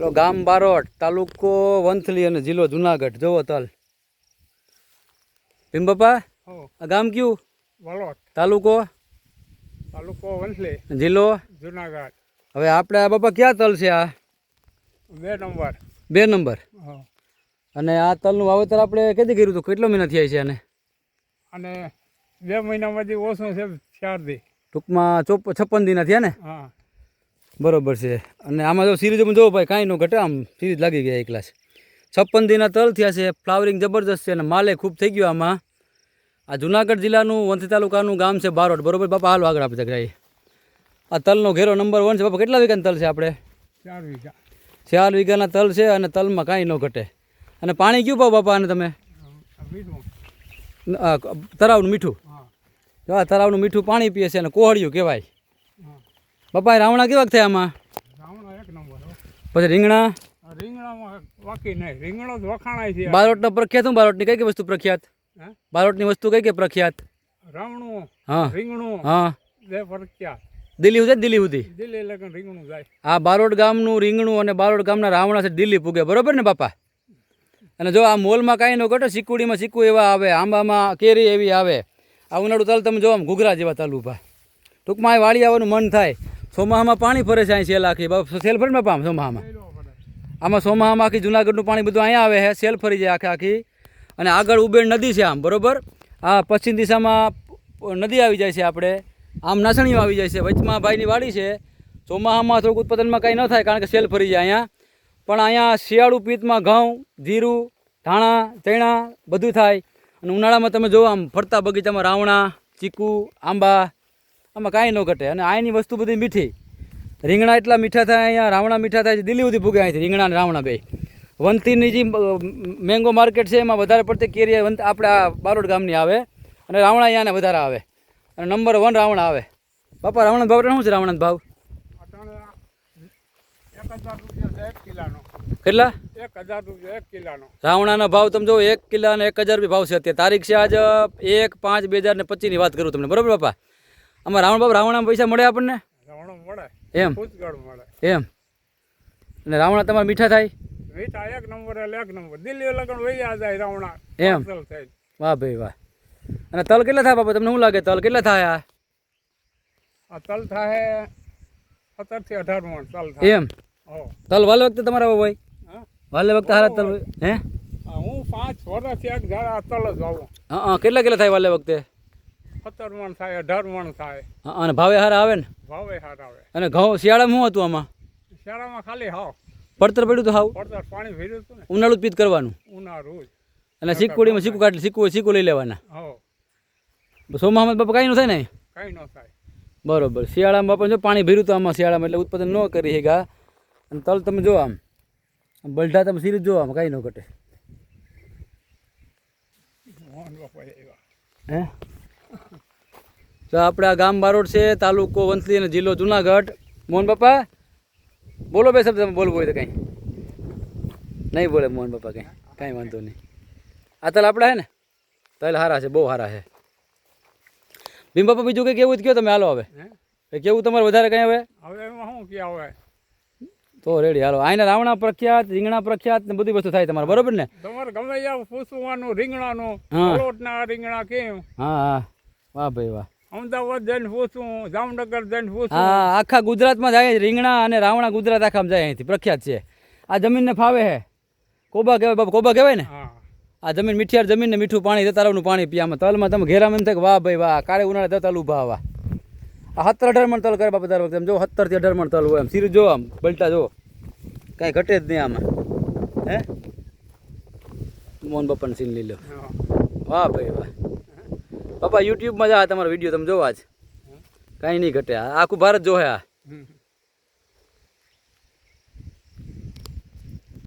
પેલો ગામ બારોટ તાલુકો વંથલી અને જિલ્લો જુનાગઢ. જોવો તલ. ભીમ બાપા આ ગામ કયું? વલોટ. તાલુકો? તાલુકો વંથલી. જિલ્લો? જુનાગઢ. હવે આપણે આ બાપા ક્યાં તલ છે આ? બે નંબર. બે નંબર. હો. અને આ તલનું વાવેતર આપણે કેદી કર્યું હતું? કેટલો મહિના થયા છે આને? અને બે મહિનામાંથી ઓછું છે ચાર દી ટૂંકમાં ચોપ છપ્પન દિના થયા ને? હા. બરોબર છે. અને આમાં જો સિરીઝમાં જોવો ભાઈ કાંઈ ન ઘટે આમ સિરીઝ લાગી ગયા એક ક્લાસ છપ્પન દિના તલ થયા છે ફ્લાવરિંગ જબરદસ્ત છે અને માલે ખૂબ થઈ ગયો આમાં. આ જુનાગઢ જિલ્લાનું વંથી તાલુકાનું ગામ છે બારોટ. બરોબર બાપા હાલો આગળ આપી જાય આ તલનો ઘેરો નંબર વન છે. બાપા કેટલા વીઘાના તલ છે આપણે? ચાર વીઘા. ચાર વીઘાના તલ છે અને તલમાં કાંઈ ન ઘટે. અને પાણી કયું પાવ બાપા અને તમે? તરાવનું મીઠું? હા. તરાવનું મીઠું પાણી પીએ છે અને કોહળિયું કહેવાય. બાપા રાવણા કેવા થાય આમાં? રાવણા એક નંબર પછી રીંગણા? રીંગણામાં વાકી નહીં. રીંગણો જ વખાણાય છે. બારોટના પ્રખ્યાત હું બારોટની કઈ કઈ વસ્તુ પ્રખ્યાત? હા? બારોટની વસ્તુ કઈ કઈ પ્રખ્યાત? રાવણું હા. રીંગણું હા. બે પ્રખ્યાત. દિલ્હી સુધી દિલ્હી સુધી? દિલ્હી લગન રીંગણું જાય. આ બારોટ ગામનું રીંગણું અને બારોટ ગામના રાવણા છે દિલ્હી પૂગે. બરોબર ને બાપા? અને જો આ મોલમાં કાંઈ ન ઘટે સિકુડીમાં સિક્કુ એવા આવે આંબામાં કેરી એવી આવે. આ ઉનાળુ તાલ તમે જો આમ ઘૂઘરા જેવા તલ ઊભા ટૂંકમાં આ વાળી આવવાનું મન થાય. સોમાહામાં પાણી ફરે છે અહીં સેલ આખી સેલ ફરે ને પામ સોમાહામાં. આમાં સોમાહામાં આખી જુનાગઢનું પાણી બધું અહીંયા આવે છે. સેલ ફરી જાય આખી આખી. અને આગળ ઉબેર નદી છે આમ, બરોબર? આ પશ્ચિમ દિશામાં નદી આવી જાય છે આપણે. આમ નાસણીઓ આવી જાય છે. વચમાં ભાઈની વાડી છે. ચોમાસામાં થોડુંક ઉત્પાદનમાં કાંઈ ન થાય કારણ કે સેલ ફરી જાય અહીંયા. પણ અહીંયા શિયાળુ પિત્તમાં ઘઉં, જીરું, ધાણા, ચણા બધું થાય. અને ઉનાળામાં તમે જોવો આમ ફરતા બગીચામાં રાવણા, ચીકુ, આંબા આમાં કાંઈ ન ઘટે. અને અહીંની વસ્તુ બધી મીઠી. રીંગણા એટલા મીઠા થાય અહીંયા, રાવણા મીઠા થાય છે. દિલ્હી સુધી ભૂગે અહીંથી, રીંગણા અને રાવણા બે. વંથીની જે મેંગો માર્કેટ છે, એમાં વધારે પડતી કેરી વંત, આપણા બારોડ ગામની આવે. અને રાવણા અહીંયાને વધારે આવે. અને નંબર વન રાવણા આવે. બાપા રાવણા ભાવ શું છે રાવણા ભાવ? કેટલા? એક હજાર રૂપિયા એક કિલ્લાનો રાવણાના ભાવ તમે જો એક કિલ્લાના એક હજાર રૂપિયા ભાવ છે. અત્યારે તારીખ છે આજ, એક પાંચ બે હજાર ને પચીસની વાત કરું તમને. બરોબર બાપા? આમાં રાવણ બાપા રાવણ પૈસા મળે આપણને? મળે. એમ. મળે. એમ. અને રાવણા તમારા મીઠા થાય? મીઠા એક નંબર એક નંબર. દિલ્હી લગન વૈયા જાય રાવણા. એમ. વાહ ભાઈ વાહ. અને તલ કેટલા થાય બાપા? તમને શું લાગે? તલ કેટલા થાય? આ આ તલ થાય સત્તરથી અઢાર મણ તલ થાય. એમ. તલ વાલે વખતે તમારા હોય હા? વાલે વખતે હારા તલ હે? હું પાંચ વર્ષથી એક આ તલ જ વાવું. હા. કેટલા કેટલા થાય વાલે વખતે? સત્તર મણ થાય અઢાર મણ થાય. અને ભાવે હાર આવે ને? ભાવે હાર આવે. અને ઘઉં શિયાળામાં શું હતું આમાં? શિયાળામાં ખાલી હાવ. પડતર પડ્યું તો હાવ? પડતર પાણી ભર્યું હતું ને. ઉનાળું પીત કરવાનું? ઉનાળું અને સિક્કુડીમાં સિક્કુ કાઢી સિક્કુ સિક્કુ લઈ લેવાના. હો સોમામાં બાપા કાંઈ ન થાય ને કાંઈ ન થાય. બરોબર. શિયાળામાં બાપા જો પાણી ભર્યું તો આમાં શિયાળામાં એટલે ઉત્પાદન ન કરી શકા અને તલ તમે જો આમ. બલઢા તમે સિરીજ જો આમ કાંઈ ન ઘટે. હે? આપણે આ ગામ બારોડ છે તાલુકો વંથલી અને જિલ્લો જુનાગઢ. મોહન બાપા બોલો બે શબ્દ તમે બોલવું હોય તો કંઈ. નહીં બોલે મોહન બાપા કંઈ કાંઈ વાંધો નહીં. આ તલ આપણા હે ને? તલ સારા છે બહુ સારા છે. ભીમ બાપા બીજું કંઈ કેવું જ કયો તમે હાલો હવે. કેવું તમારે વધારે કંઈ હવે? હવે એમાં શું કે આવે તો રેડી હાલો. આઈના રાવણા પ્રખ્યાત રીંગણા પ્રખ્યાત ને બધી વસ્તુ થાય તમારે બરોબર ને? તમારે ગમે આવું પૂછવાનું રીંગણાનું રીંગણા કેમ? હા હા. વાહ ભાઈ વાહ. અમદાવાદ જઈને પૂછું જામનગર જઈને પૂછું. હા આખા ગુજરાતમાં જાય રીંગણા અને રાવણા ગુજરાત આખામાં જાય અહીંથી પ્રખ્યાત છે. આ જમીનને ફાવે હે. કોબા કહેવાય બાબા કોબા કહેવાય ને? આ જમીન મીઠિયાર જમીન ને મીઠું પાણી તળાવનું પાણી પીવામાં તલમાં તમે ઘેરામાં એમ થાય કે વાહ ભાઈ વાહ કાળે ઉનાળે તો તલ ઊભા આવા. આ સત્તર અઢાર મણ તલ કરે બાપા દર વખતે. એમ જો સત્તરથી અઢાર મણ તલ હોય એમ સીરું જો આમ બલટા જો. કાંઈ ઘટે જ નહીં આમાં. હે? મોહન બાપાને સીન લઈ લો. હા. વાહ ભાઈ વાહ. બાપા યુટ્યુબમાં જ આ તમારો વીડિયો તમે જોવા જ. કાંઈ નહીં ઘટે આ. આખું ભારત જોહે આ. હમ.